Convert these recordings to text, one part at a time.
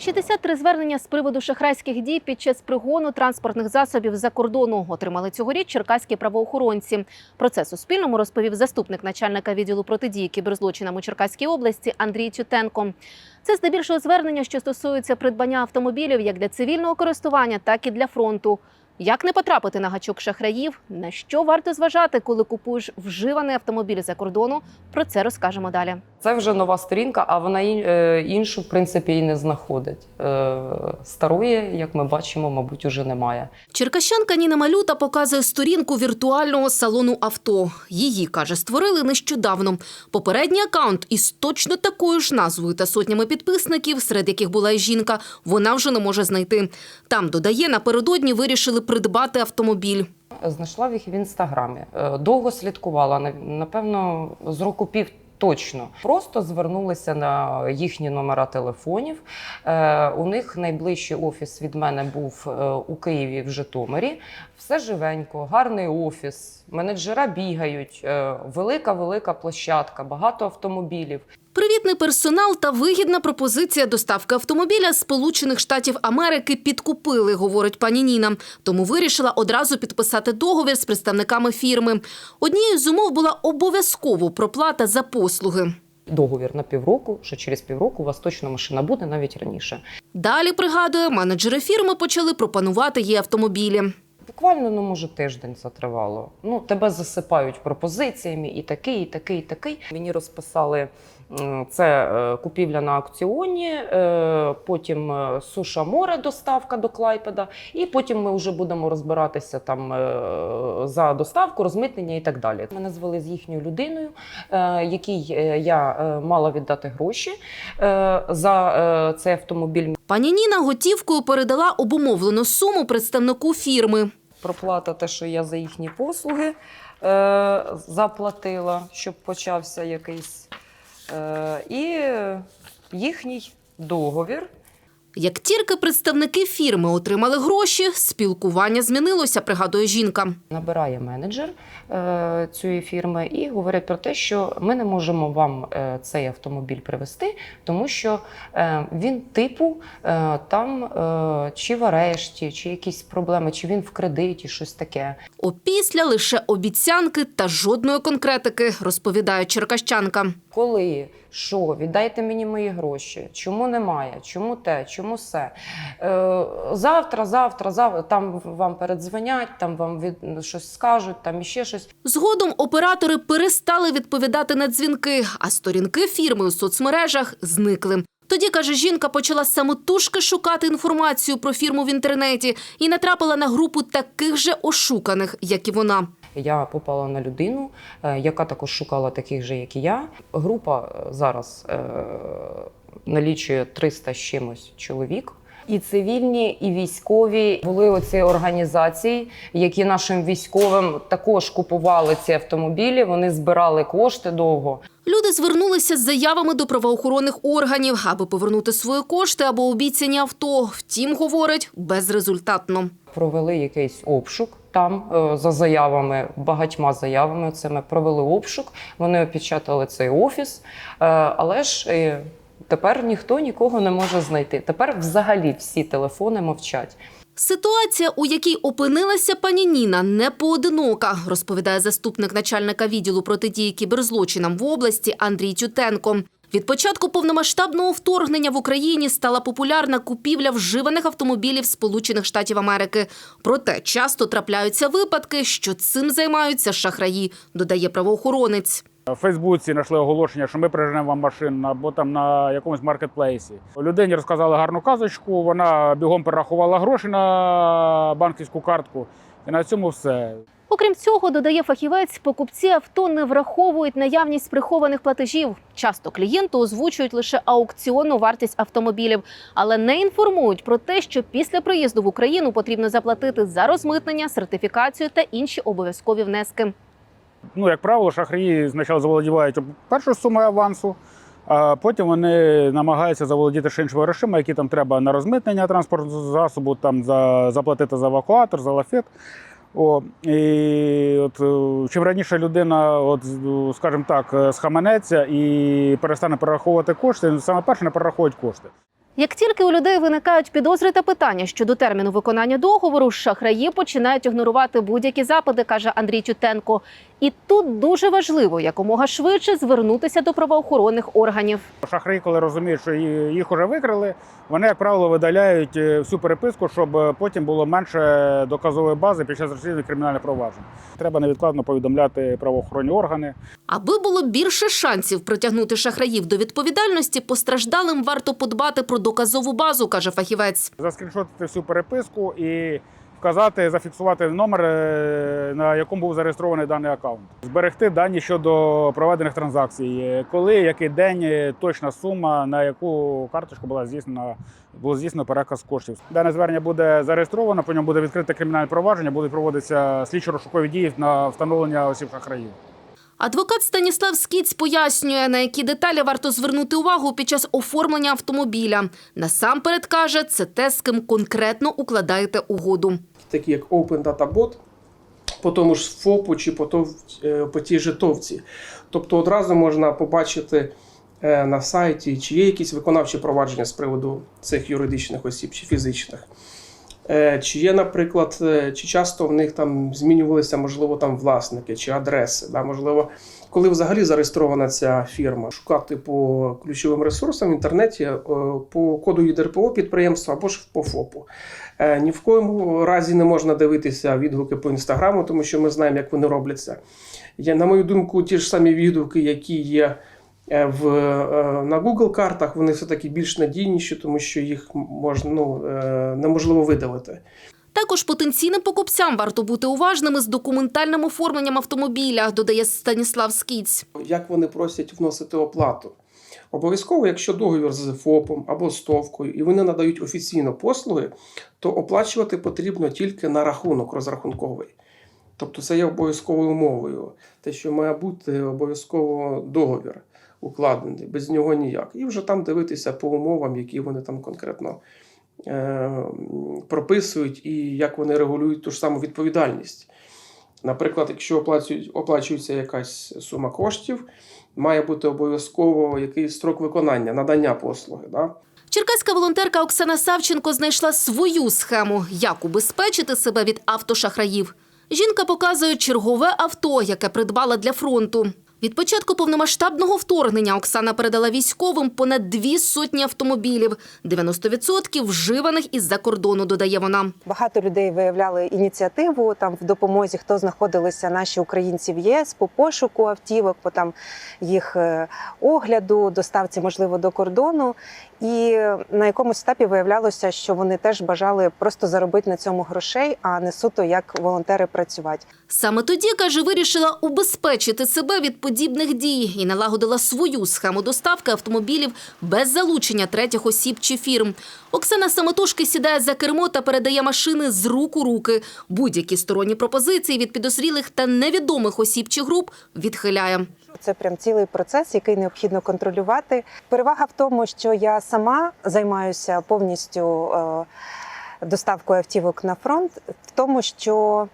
63 звернення з приводу шахрайських дій під час пригону транспортних засобів за кордону отримали цьогоріч черкаські правоохоронці. Про це Суспільному розповів заступник начальника відділу протидії кіберзлочинам у Черкаській області Андрій Тютенко. Це здебільшого звернення, що стосується придбання автомобілів як для цивільного користування, так і для фронту. Як не потрапити на гачок шахраїв? На що варто зважати, коли купуєш вживаний автомобіль за кордону? Про це розкажемо далі. Це вже нова сторінка, а вона е, іншу, в принципі, і не знаходить. Е, Старої, як ми бачимо, мабуть, уже немає. Черкащанка Ніна Малюта показує сторінку віртуального салону авто. Її, каже, створили нещодавно. Попередній акаунт із точно такою ж назвою та сотнями підписників, серед яких була і жінка, вона вже не може знайти. Там, додає, напередодні вирішили придбати автомобіль. Знайшла їх в інстаграмі. Е, Довго слідкувала, напевно, з року пів. Точно просто звернулися на їхні номера телефонів. Е, у них найближчий офіс від мене був е, у Києві в Житомирі. Все живенько, гарний офіс, менеджера бігають, велика велика площадка, багато автомобілів. Привітний персонал та вигідна пропозиція доставки автомобіля з Сполучених Штатів Америки підкупили, говорить пані Ніна. Тому вирішила одразу підписати договір з представниками фірми. Однією з умов була обов'язково проплата за послуги. Договір на півроку, що через півроку у вас точно машина буде навіть раніше. Далі пригадує, менеджери фірми почали пропонувати їй автомобілі. Буквально, ну може, тиждень це тривало. Ну, тебе засипають пропозиціями і такий, і такий, і такий. Мені розписали це е, купівля на аукціоні, е, потім е, суша море, доставка до Клайпеда, і потім ми вже будемо розбиратися там е, за доставку, розмитнення і так далі. Мене звели з їхньою людиною, е, якій е, я е, мала віддати гроші е, за е, цей автомобіль. Пані Ніна готівкою передала обумовлену суму представнику фірми. проплата, те, що я за їхні послуги е, заплатила, щоб почався якийсь. Е, і їхній договір. Як тільки представники фірми отримали гроші, спілкування змінилося, пригадує жінка. Набирає менеджер е, цієї фірми і говорять про те, що ми не можемо вам е, цей автомобіль привезти, тому що е, він типу е, там е, чи в арешті, чи якісь проблеми, чи він в кредиті, щось таке. Опісля лише обіцянки та жодної конкретики, розповідає черкащанка. Коли, що, віддайте мені мої гроші, чому немає, чому те, чому все. Е, завтра, завтра, завтра, там вам передзвонять, там вам від, щось скажуть, там іще щось. Згодом оператори перестали відповідати на дзвінки, а сторінки фірми у соцмережах зникли. Тоді, каже жінка, почала самотужки шукати інформацію про фірму в інтернеті і натрапила на групу таких же ошуканих, як і вона. Я попала на людину, е, яка також шукала таких же, як і я. Група е, зараз е, налічує 300 з чимось чоловік. І цивільні, і військові були оці організації, які нашим військовим також купували ці автомобілі. Вони збирали кошти довго. Люди звернулися з заявами до правоохоронних органів, аби повернути свої кошти або обіцяні авто. Втім, говорить, безрезультатно. Провели якийсь обшук там е, за заявами, багатьма заявами. Це ми провели обшук. Вони опечатали цей офіс, Е, але ж. Тепер ніхто нікого не може знайти. Тепер взагалі всі телефони мовчать. Ситуація, у якій опинилася пані Ніна, не поодинока, розповідає заступник начальника відділу протидії кіберзлочинам в області Андрій Тютенко. Від початку повномасштабного вторгнення в Україні стала популярна купівля вживаних автомобілів Сполучених Штатів Америки. Проте часто трапляються випадки, що цим займаються шахраї, додає правоохоронець. В Фейсбуці знайшли оголошення, що ми приженемо вам машину або там на якомусь маркетплейсі. Людині розказали гарну казочку, вона бігом перерахувала гроші на банківську картку, і на цьому все. Окрім цього, додає фахівець, покупці авто не враховують наявність прихованих платежів. Часто клієнту озвучують лише аукціонну вартість автомобілів, але не інформують про те, що після приїзду в Україну потрібно заплатити за розмитнення, сертифікацію та інші обов'язкові внески. Ну, як правило, шахраї спочатку заволодівають першу суму авансу, А потім вони намагаються заволодіти ще іншими грошима, які там треба на розмитнення транспортного засобу, там за, заплатити за евакуатор, за лафет. О, і от, е, чим раніше людина, от, з- скажімо так, е, схаменеться і перестане перераховувати кошти, саме перше не перераховують кошти. Як тільки у людей виникають підозри та питання щодо терміну виконання договору, шахраї починають ігнорувати будь-які запити, каже Андрій Тютенко. І тут дуже важливо якомога швидше звернутися до правоохоронних органів. Шахраї, коли розуміють, що їх вже викрили, вони, як правило, видаляють е, всю переписку, щоб е, потім було менше доказової бази під час розслідування кримінальних проваджень. Треба невідкладно повідомляти правоохоронні органи. Аби було більше шансів притягнути шахраїв до відповідальності, постраждалим варто подбати про доказову базу, каже фахівець. Заскріншотити всю переписку і вказати, зафіксувати номер, е, на якому був зареєстрований даний аккаунт. Зберегти дані щодо проведених транзакцій, е, коли, який день, е, точна сума, на яку карточку була здійснена, було здійснено переказ коштів. Дане звернення буде зареєстровано, по ньому буде відкрите кримінальне провадження, будуть проводитися слідчо-розшукові дії на встановлення осіб шахраїв. Адвокат Станіслав Скіць пояснює, на які деталі варто звернути увагу під час оформлення автомобіля. Насамперед каже, це те, з ким конкретно укладаєте угоду. Такі як Open Data Bot, по тому ж ФОПу чи по, тов, е, по тій же товці. Тобто одразу можна побачити е, на сайті, чи є якісь виконавчі провадження з приводу цих юридичних осіб чи фізичних. Е, Чи є, наприклад, чи часто в них там змінювалися, можливо, там власники чи адреси, да, можливо, коли взагалі зареєстрована ця фірма, шукати по ключовим ресурсам в інтернеті е, по коду ЄДРПО підприємства або ж по ФОПу. Е, Ні в коєму разі не можна дивитися відгуки по інстаграму, тому що ми знаємо, як вони робляться. Є, на мою думку, ті ж самі відгуки, які є е, в, на Google картах, вони все-таки більш надійніші, тому що їх можна, ну, неможливо видалити. Також потенційним покупцям варто бути уважними з документальним оформленням автомобіля, додає Станіслав Скіць. Як вони просять вносити оплату? Обов'язково, якщо договір з ФОПом або з ТОВкою, і вони надають офіційно послуги, то оплачувати потрібно тільки на рахунок розрахунковий. Тобто це є обов'язковою умовою. Те, що має бути обов'язково договір укладений, без нього ніяк. І вже там дивитися по умовам, які вони там конкретно прописують і як вони регулюють ту ж саму відповідальність. Наприклад, якщо оплачується якась сума коштів, має бути обов'язково якийсь строк виконання, надання послуги. Да? Черкаська волонтерка Оксана Савченко знайшла свою схему, як убезпечити себе від автошахраїв. Жінка показує чергове авто, яке придбала для фронту. Від початку повномасштабного вторгнення Оксана передала військовим понад дві сотні автомобілів, 90% вживаних із-за кордону, додає вона. Багато людей виявляли ініціативу там в допомозі, хто знаходилися наші українці в ЄС по пошуку автівок, по там їх е, огляду, доставці, можливо, до кордону. І на якомусь етапі виявлялося, що вони теж бажали просто заробити на цьому грошей, а не суто як волонтери працювати. Саме тоді, каже, вирішила убезпечити себе від подібних дій і налагодила свою схему доставки автомобілів без залучення третіх осіб чи фірм. Оксана самотужки сідає за кермо та передає машини з рук у руки. Будь-які сторонні пропозиції від підозрілих та невідомих осіб чи груп відхиляє. Це прям цілий процес, який необхідно контролювати. Перевага в тому, що я сама займаюся повністю е, доставкою автівок на фронт, в тому, що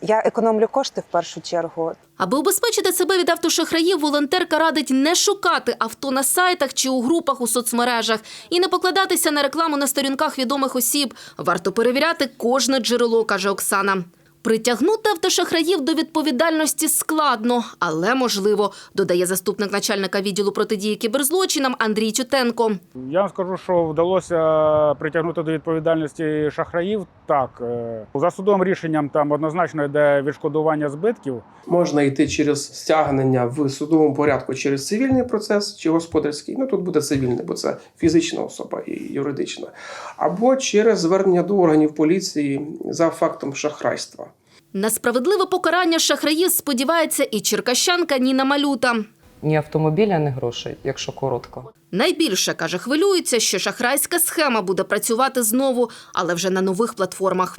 я економлю кошти в першу чергу. Аби убезпечити себе від автошахраїв, волонтерка радить не шукати авто на сайтах чи у групах у соцмережах і не покладатися на рекламу на сторінках відомих осіб. Варто перевіряти кожне джерело, каже Оксана. Притягнути автошахраїв до відповідальності складно, але можливо, додає заступник начальника відділу протидії кіберзлочинам Андрій Тютенко. Я вам скажу, що вдалося притягнути до відповідальності шахраїв. Так, е, за судовим рішенням там однозначно йде відшкодування збитків. Можна йти через стягнення в судовому порядку через цивільний процес чи господарський. Ну тут буде цивільний, бо це фізична особа і юридична, або через звернення до органів поліції за фактом шахрайства. На справедливе покарання шахраїв сподівається і черкащанка Ніна Малюта. Ні автомобіля, ні грошей, якщо коротко. Найбільше, каже, хвилюється, що шахрайська схема буде працювати знову, але вже на нових платформах.